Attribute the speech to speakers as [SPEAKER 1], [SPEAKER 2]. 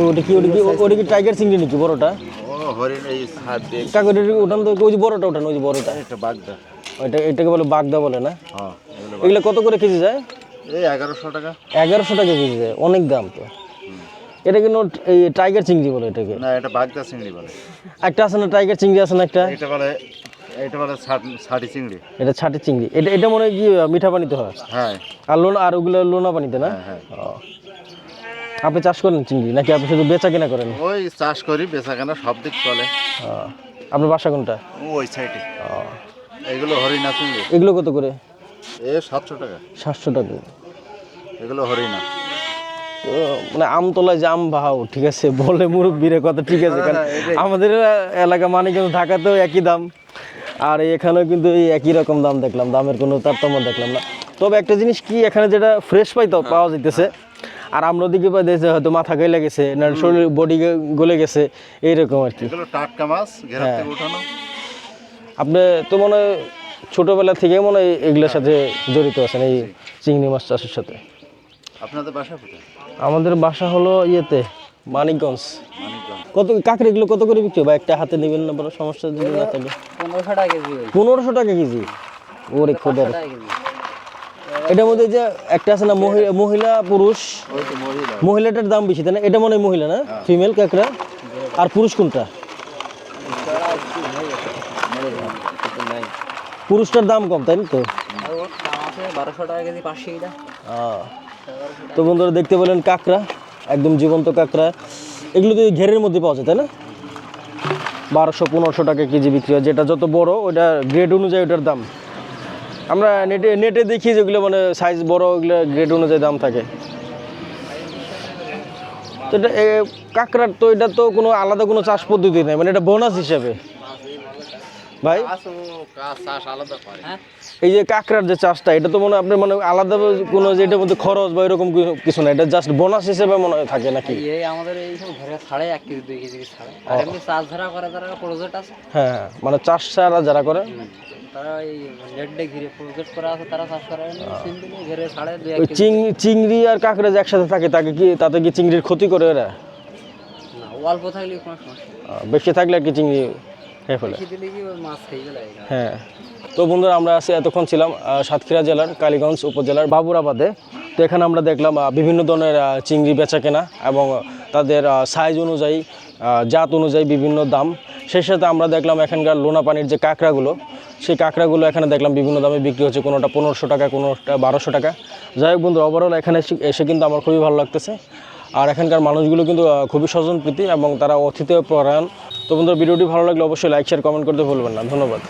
[SPEAKER 1] ওটা কি ওটা কি ওটা কি টাইগার চিংড়ি নাকি বড়টা ওঠান তো ওই যে বড়টা ওঠান ওই যে বড়টা?
[SPEAKER 2] একটা বাগদা।
[SPEAKER 1] ওইটা এটাকে বলে বাগদা বলে না?
[SPEAKER 2] এগুলো
[SPEAKER 1] কত করে কেজি যায়?
[SPEAKER 2] এই এগারোশো টাকা।
[SPEAKER 1] এগারোশো টাকা কেজি যায় অনেক দাম তো। এটা কিন্তু এই টাইগার চিংড়ি বলে এটাকে?
[SPEAKER 2] না এটা বাগদা চিংড়ি বলে।
[SPEAKER 1] একটা আছে না টাইগার চিংড়ি আছে না একটা?
[SPEAKER 2] এটা বলে এটা বলে ছাটি চিংড়ি।
[SPEAKER 1] এটা ছাটি চিংড়ি। এটা এটা মনে হয় কি মিঠা পানিতে হয়?
[SPEAKER 2] হ্যাঁ।
[SPEAKER 1] আর লোনা আর ওগুলো লোনা পানিতে না?
[SPEAKER 2] হ্যাঁ হ্যাঁ।
[SPEAKER 1] আপনি চাষ করেন চিংড়ি নাকি আপনি শুধু বেচা কেনা করেন?
[SPEAKER 2] ওই চাষ করি বেচা কেনা সব দিক চলে।
[SPEAKER 1] আপনার বাসা কোনটা?
[SPEAKER 2] ওই সাইডে। এগুলো হরিণা চিংড়ি।
[SPEAKER 1] এগুলো কত করে?
[SPEAKER 2] এ সাতশো টাকা।
[SPEAKER 1] সাতশো টাকা।
[SPEAKER 2] এগুলো হরিণা।
[SPEAKER 1] তো মানে আমতলায় আম বাহাও ঠিক আছে বলে মুরব্বীরে কথা ঠিক আছে কারণ আমাদের এলাকা মানে কিন্তু ঢাকাতেও একই দাম। আর এখানেও কিন্তু এই একই রকম দাম দেখলাম দামের কোনো তারতম্য দেখলাম না। তবে একটা জিনিস কি এখানে যেটা ফ্রেশ পাই তো পাওয়া যাইতেছে আর আমরা দিকে পাই দেখছি হয়তো মাথা গাইলে গেছে না শরীর বডি গলে গেছে এইরকম আর কি।
[SPEAKER 2] টাটকা মাছ উঠানো
[SPEAKER 1] আপনি তো মনে হয় ছোটোবেলা থেকে মনে হয় এগুলোর সাথে জড়িত আছেন এই চিংড়ি মাছ চাষের সাথে।
[SPEAKER 2] আপনাদের বাসা কোথায়?
[SPEAKER 1] আমাদের বাসা হলো ইয়েতে মানিকগঞ্জ। কত কাঁকড়া এগুলো কত করে বিক্রি বা একটা হাতে নেবেন না বড় সমস্যা যদি না থাকে।
[SPEAKER 3] পনেরোশো টাকা কেজি।
[SPEAKER 1] পনেরোশো টাকা কেজি? ওরে খোদার। এটার মধ্যে যে একটা আছে না মহিলা। পুরুষ। মহিলাটার দাম বেশি তাই না? এটা মনে হয় মহিলা না? ফিমেল কাঁকড়া? আর পুরুষ কোনটা? পুরুষটার দাম কম তাই না তো। তো বন্ধুরা দেখতে পেলেন কাঁকড়া একদম জীবন্ত কাঁকড়া। এগুলো তো ঘেরের মধ্যে পাওয়া যায় তাই না? বারোশো পনেরোশো টাকা কেজি বিক্রি হয়। যেটা যত বড় ওটা গ্রেড অনুযায়ী ওটার দাম। আমরা নেটে নেটে দেখি যেগুলো মানে সাইজ বড় ওগুলো গ্রেড অনুযায়ী দাম থাকে। তো এটা কাঁকড়ার তো এটা তো কোনো আলাদা কোনো চাষ পদ্ধতি নেই মানে এটা বোনাস হিসাবে। ভাই? এই যে কাঁকড়ার যে চাষটা এটা তো মনে হয় আপনার মানে আলাদা কোনো যে এটার মধ্যে খরচ বা এরকম কিছু- না এটা জাস্ট বোনাস হিসেবে মনে হয় থাকে নাকি?
[SPEAKER 3] এই আমাদের এই সব ঘরে ছাড়ে এক কেজি দুই কেজি ছাড়ে। আর এমনি চাষ ধরা করে তারা প্রজেক্ট আছে।
[SPEAKER 1] হ্যাঁ হ্যাঁ মানে চাষ ছাড়া যারা করে
[SPEAKER 3] তারা এই নেট ঘিরে প্রজেক্ট করা আছে তারা চাষ করে। সিম্পলি ঘরে দুই এক
[SPEAKER 1] ওই
[SPEAKER 3] কেজি।
[SPEAKER 1] চিং- চিংড়ি আর কাঁকড়া যে একসাথে থাকে তাকে কি তাতে কি চিংড়ির ক্ষতি করে ওরা?
[SPEAKER 3] না অল্প থাকলে কোনো সমস্যা
[SPEAKER 1] বেশি থাকলে আর কি চিংড়ি খেয়ে ফেলে?
[SPEAKER 3] বেশি দিলে কি ওই মাছ খেয়ে গেলে
[SPEAKER 1] হ্যাঁ। তো বন্ধুরা আমরা আছি এতক্ষণ ছিলাম সাতক্ষীরা জেলার কালীগঞ্জ উপজেলার বাবুরাবাদে। তো এখানে আমরা দেখলাম বিভিন্ন ধরনের চিংড়ি বেচা কেনা এবং তাদের সাইজ অনুযায়ী জাত অনুযায়ী বিভিন্ন দাম। সেই সাথে আমরা দেখলাম এখানকার লোনা পানির যে কাঁকড়াগুলো, সেই কাঁকড়াগুলো এখানে দেখলাম বিভিন্ন দামে বিক্রি হচ্ছে, কোনোটা পনেরোশো টাকা, কোনোটা বারোশো টাকা। যাই হোক বন্ধু ওভারঅল এখানে এসে- কিন্তু আমার খুবই ভালো লাগতেছে। আর এখানকার মানুষগুলো কিন্তু খুবই স্বজনপ্রীতি এবং তারা অতিথিও পরায়ণ তো বন্ধুরা ভিডিওটি ভালো লাগলে অবশ্যই লাইক শেয়ার কমেন্ট করতে ভুলবেন না। ধন্যবাদ।